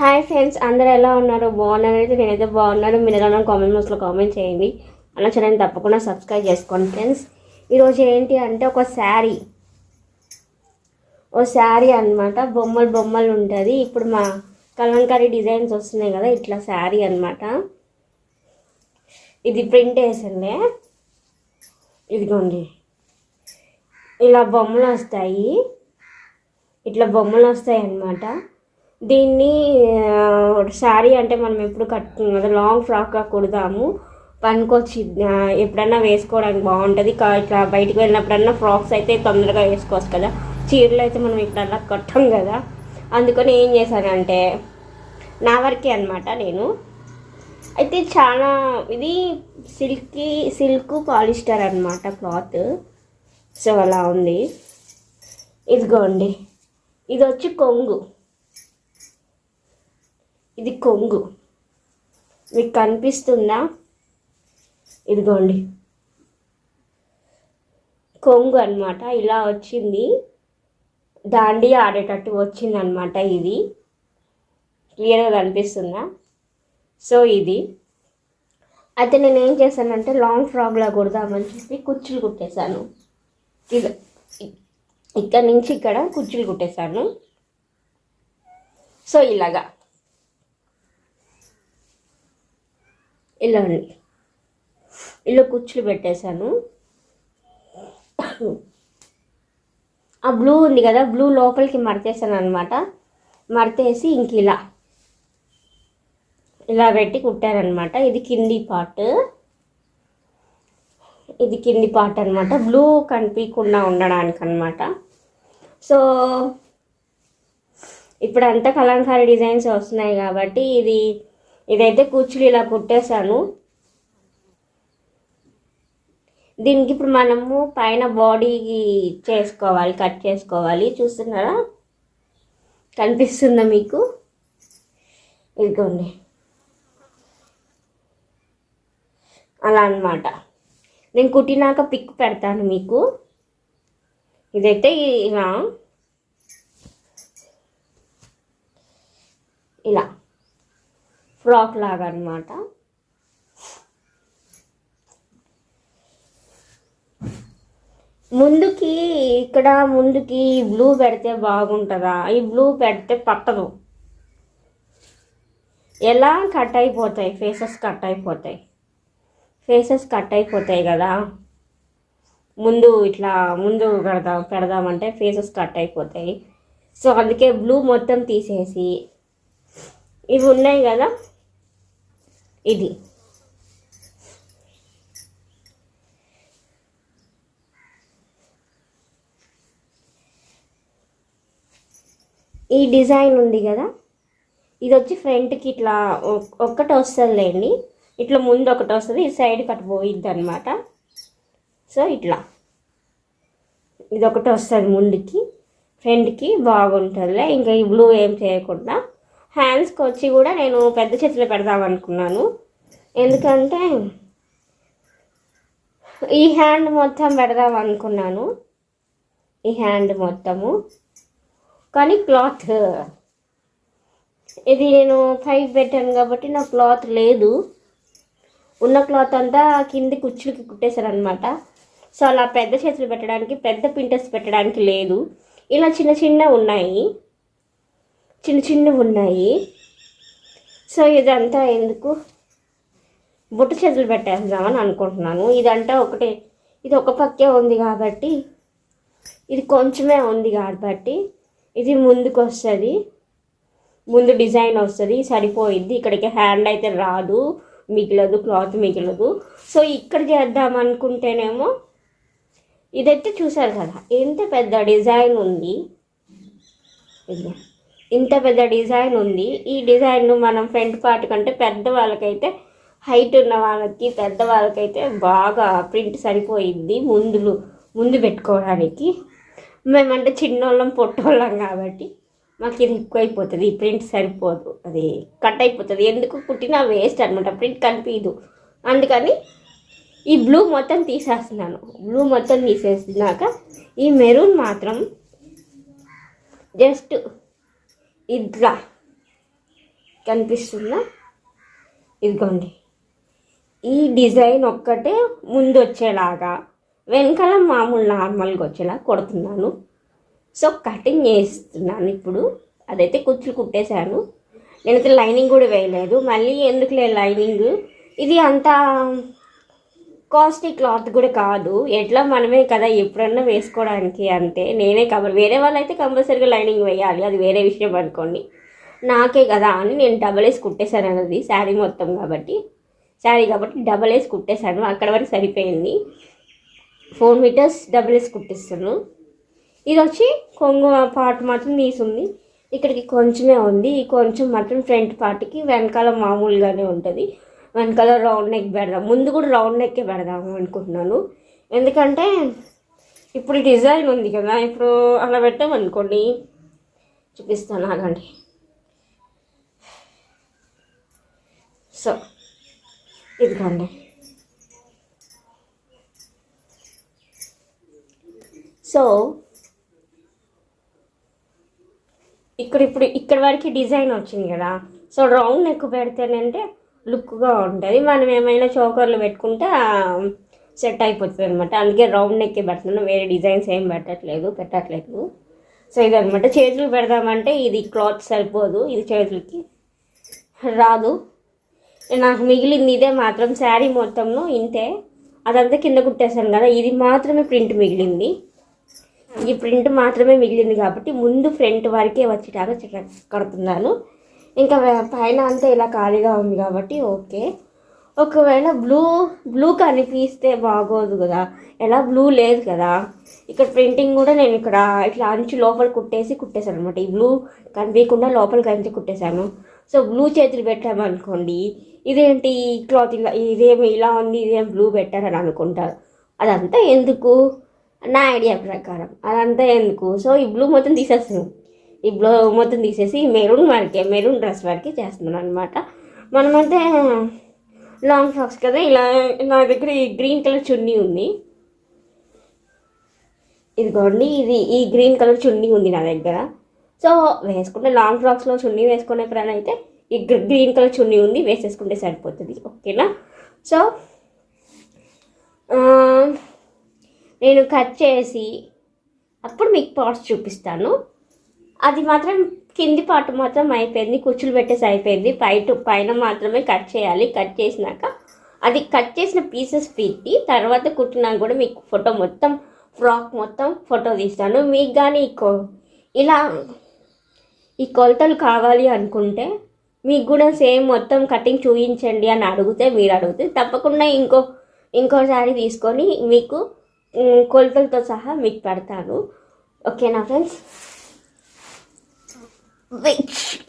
Hi friends అందరూ ఎలా ఉన్నారు? బాగున్నారు అయితే నేనైతే బాగున్నాను. మీరు ఎలా కామెంట్ బాక్స్లో కామెంట్ చేయండి. అలా ఛానల్ తప్పకుండా సబ్స్క్రైబ్ చేసుకోండి ఫ్రెండ్స్ ఈరోజు ఏంటి అంటే ఒక శారీ. ఓ శారీ అన్నమాట. బొమ్మలు బొమ్మలు ఉంటుంది. ఇప్పుడు మా కలంకారీ డిజైన్స్ వస్తున్నాయి కదా ఇట్లా శారీ అన్నమాట. ఇది ప్రింట్ వేసిందే ఇదిగోండి. ఇలా బొమ్మలు వస్తాయి. ఇట్లా బొమ్మలు వస్తాయి అన్నమాట. దీన్ని శారీ అంటే మనం ఎప్పుడు కట్టుకున్నాం లాంగ్ ఫ్రాక్గా కుడదాము. పనికొచ్చి ఎప్పుడన్నా వేసుకోవడానికి బాగుంటుంది. ఇట్లా బయటకు వెళ్ళినప్పుడన్నా ఫ్రాక్స్ అయితే తొందరగా వేసుకోవచ్చు కదా. చీరలు అయితే మనం ఇప్పుడన్నా కట్టం కదా. అందుకని ఏం చేశానంటే నా వరకే అనమాట నేను. అయితే చాలా ఇది సిల్కీ సిల్క్ పాలిస్టర్ అనమాట క్లాత్. సో అలా ఉంది. ఇదిగోండి. ఇది వచ్చి కొంగు. ఇది కొంగు. మీకు కనిపిస్తుందా ఇదిగోండి. కొంగు అన్నమాట. ఇలా వచ్చింది. దాండి ఆడేటట్టు వచ్చింది అనమాట ఇది క్లియర్గా కనిపిస్తుందా? సో ఇది. అయితే నేను ఏం చేశానంటే లాంగ్ ఫ్రాక్లా కుడదామని చెప్పి కుచ్చులు కుట్టేశాను. ఇది ఇక్కడ నుంచి ఇక్కడ కుచ్చులు కుట్టేశాను. సో ఇలాగా. ఇలా ఇలా కుచ్చులు పెట్టేశాను. ఆ బ్లూ ఉంది కదా బ్లూ లోపలికి మడతేసాను అనమాట మడతేసి ఇంక ఇలా ఇలా పెట్టి కుట్టారనమాట ఇది కింది పార్ట్. ఇది కింది పార్ట్ అనమాట బ్లూ కనిపించకుండా ఉండడానికి అనమాట సో ఇప్పుడు అంతా కలంకారీ డిజైన్స్ వస్తున్నాయి కాబట్టి ఇది ఇదైతే కూర్చుని ఇలా కుట్టేశాను. దీనికి ఇప్పుడు మనము పైన బాడీకి చేసుకోవాలి కట్ చేసుకోవాలి. చూస్తున్నారా? కనిపిస్తుందా మీకు? ఇదిగోండి. అలా అన్నమాట. నేను కుట్టినాక పిక్ పెడతాను మీకు. ఇదైతే ఇలా. ఇలా. ఫ్రాక్ లాగా అనమాట ముందుకి ఇక్కడ ముందుకి బ్లూ పెడితే బాగుంటుందా? ఈ బ్లూ పెడితే పట్టదు. ఎలా కట్ అయిపోతాయి? ఫేసెస్ కట్ అయిపోతాయి. ఫేసెస్ కట్ అయిపోతాయి కదా. ముందు ఇట్లా ముందు పెడదాం పెడదామంటే ఫేసెస్ కట్ అయిపోతాయి. సో అందుకే బ్లూ మొత్తం తీసేసి ఇవి ఉన్నాయి కదా. ఇది. ఈ డిజైన్ ఉంది కదా? ఇది వచ్చి ఫ్రంట్కి ఇట్లా ఒక్- ఒక్కటి వస్తుందిలేండి. ఇట్లా ముందు ఒకటి వస్తుంది ఈ సైడ్ కట్ పోయిద్ది అనమాట సో ఇట్లా. ఇది ఒకటి వస్తుంది ముందుకి ఫ్రంట్కి బాగుంటుందిలే. ఇంకా ఈ బ్లూ ఏం చేయకుండా. హ్యాండ్స్కి వచ్చి కూడా నేను పెద్ద చేతిలో పెడదాం అనుకున్నాను. ఎందుకంటే ఈ హ్యాండ్ మొత్తం పెడదాం అనుకున్నాను. ఈ హ్యాండ్ మొత్తము. కానీ క్లాత్ ఇది నేను ఫైవ్ పెట్టాను కాబట్టి నా క్లాత్ లేదు. ఉన్న క్లాత్ అంతా కింది కుచ్చులకి కుట్టేశారనమాట సో అలా పెద్ద చేతులు పెట్టడానికి పెద్ద పింటర్స్ పెట్టడానికి లేదు. ఇలా చిన్న చిన్న ఉన్నాయి. చిన్న చిన్నవి ఉన్నాయి. సో ఇదంతా ఎందుకు? బుట్ట చేతులు పెట్టేద్దామని అనుకుంటున్నాను. ఇదంతా ఒకటే ఇది ఒక పక్కే ఉంది కాబట్టి ఇది కొంచెమే ఉంది కాబట్టి ఇది ముందుకు వస్తుంది ముందు డిజైన్ వస్తుంది సరిపోయిద్ది. ఇక్కడికి హ్యాండ్ అయితే రాదు మిగిలదు క్లాత్ మిగిలదు. సో ఇక్కడ చేద్దాం అనుకుంటేనేమో ఇదైతే చూసారు కదా ఎంత పెద్ద డిజైన్ ఉంది. ఇది ఇంత పెద్ద డిజైన్ ఉంది. ఈ డిజైన్ మనం ఫ్రంట్ పార్ట్ కంటే పెద్ద వాళ్ళకైతే హైట్ ఉన్న వాళ్ళకి పెద్ద వాళ్ళకైతే బాగా ప్రింట్ సరిపోయింది ముందులు ముందు పెట్టుకోవడానికి. మేమంటే చిన్నోళ్ళం పొట్టోళ్ళం కాబట్టి మాకు ఇది ఎక్కువైపోతుంది. ఈ ప్రింట్ సరిపోదు. అది కట్ అయిపోతుంది. ఎందుకు? కుట్టినా వేస్ట్ అనమాట ప్రింట్ కనిపించదు అందుకని ఈ బ్లూ మొత్తం తీసేస్తున్నాను. బ్లూ మొత్తం తీసేసినాక ఈ మెరూన్ మాత్రం జస్ట్ ఇట్లా కనిపిస్తుందా ఇదిగోండి. ఈ డిజైన్ ఒక్కటే ముందు వచ్చేలాగా వెనకాల మామూలు నార్మల్గా వచ్చేలా కొడుతున్నాను. సో కటింగ్ చేస్తున్నాను ఇప్పుడు. అదైతే కుచ్చులు కుట్టేశాను. నేనైతే లైనింగ్ కూడా వేయలేదు. మళ్ళీ ఎందుకులే లైనింగ్? ఇది అంతా కాస్ట్లీ క్లాత్ కూడా కాదు. ఎట్లా మనమే కదా ఎప్పుడన్నా వేసుకోవడానికి అంతే నేనే కంపల్ వేరే వాళ్ళైతే కంపల్సరీగా లైనింగ్ వేయాలి. అది వేరే విషయం అనుకోండి. నాకే కదా అని నేను డబల్ వేసి కుట్టేశాను అన్నది శారీ మొత్తం కాబట్టి. శారీ కాబట్టి డబల్ వేసి కుట్టేశాను. అక్కడ వరకు సరిపోయింది. ఫోర్ మీటర్స్ డబల్ వేసి కుట్టిస్తాను. ఇది వచ్చి కొంగు పార్ట్ మాత్రం తీసుంది. ఇక్కడికి కొంచెమే ఉంది. ఈ కొంచెం మాత్రం ఫ్రంట్ పార్ట్కి వెనకాల మామూలుగానే ఉంటుంది. వెనకాల రౌండ్ నెక్ పెడదాం. ముందు కూడా రౌండ్ నెక్కే పెడదాము అనుకుంటున్నాను. ఎందుకంటే ఇప్పుడు డిజైన్ ఉంది కదా ఇప్పుడు అలా పెట్టామనుకోండి చూపిస్తాను అలాంటి సో ఇదిగోండి. సో ఇక్కడ ఇప్పుడు ఇక్కడ వరకు డిజైన్ వచ్చింది కదా. సో రౌండ్ నెక్ పెడితేనంటే లుక్గా ఉంటుంది. మనం ఏమైనా చోకర్లు పెట్టుకుంటే సెట్ అయిపోతుంది అనమాట అందుకే రౌండ్ నెక్కే పెడుతున్నాను. వేరే డిజైన్స్ ఏం పెట్టట్లేదు పెట్టట్లేదు. సో ఇదనమాట చేతులు పెడదామంటే ఇది క్లాత్ సరిపోదు. ఇది చేతులకి రాదు. నాకు మిగిలింది ఇదే మాత్రం. శారీ మొత్తంలో ఇంతే. అదంతా కింద కుట్టేశాను కదా. ఇది మాత్రమే ప్రింట్ మిగిలింది. ఈ ప్రింట్ మాత్రమే మిగిలింది కాబట్టి ముందు ఫ్రంట్ వరకే వచ్చేటాగా కడుతున్నాను. ఇంకా పైన అంతా ఇలా ఖాళీగా ఉంది కాబట్టి ఓకే. ఒకవేళ బ్లూ బ్లూ కనిపిస్తే బాగోదు కదా. ఎలా? బ్లూ లేదు కదా. ఇక్కడ ప్రింటింగ్ కూడా నేను ఇక్కడ ఇట్లా అంచు లోపల కుట్టేసి కుట్టేశాను అనమాట ఈ బ్లూ కనిపించకుండా లోపల కంచి కుట్టేశాను. సో బ్లూ చేతులు పెట్టామనుకోండి ఇదేంటి ఈ క్లాత్ ఇలా ఇదేమి ఇలా ఉంది ఇదేం బ్లూ పెట్టారని అనుకుంటారు అదంతా ఎందుకు? నా ఐడియా ప్రకారం. అదంతా ఎందుకు? సో ఈ బ్లూ మొత్తం తీసేస్తాను. ఈ మొత్తం తీసేసి మెరూన్ వరకే మెరూన్ డ్రెస్ వరకే చేస్తున్నాను అనమాట మనమైతే లాంగ్ ఫ్రాక్స్ కదా ఇలా నా దగ్గర ఈ గ్రీన్ కలర్ చున్నీ ఉంది. ఇదిగోండి ఇది ఈ గ్రీన్ కలర్ చున్నీ ఉంది నా దగ్గర. సో వేసుకుంటే లాంగ్ ఫ్రాక్స్లో చున్నీ వేసుకునే ప్లాన్ అయితే ఈ గ్రీన్ కలర్ చున్నీ ఉంది వేసేసుకుంటే సరిపోతుంది. ఓకేనా? సో నేను కట్ చేసి అప్పుడు మీకు పార్ట్స్ చూపిస్తాను. అది మాత్రం కింది పాటు మాత్రం అయిపోయింది. కుచ్చులు పెట్టేసి అయిపోయింది. పైట పైన మాత్రమే కట్ చేయాలి. కట్ చేసినాక అది కట్ చేసిన పీసెస్ పెట్టి తర్వాత కుట్టినా కూడా మీకు ఫోటో మొత్తం ఫ్రాక్ మొత్తం ఫోటో తీస్తాను. మీకు కానీ కొ- ఇలా ఈ కొలతలు కావాలి అనుకుంటే మీకు కూడా సేమ్ మొత్తం కటింగ్ చూపించండి అని అడిగితే మీరు అడిగితే తప్పకుండా ఇంకో ఇంకోసారి తీసుకొని మీకు కొలతలతో సహా మీకు పెడతాను. ఓకేనా ఫ్రెండ్స్ like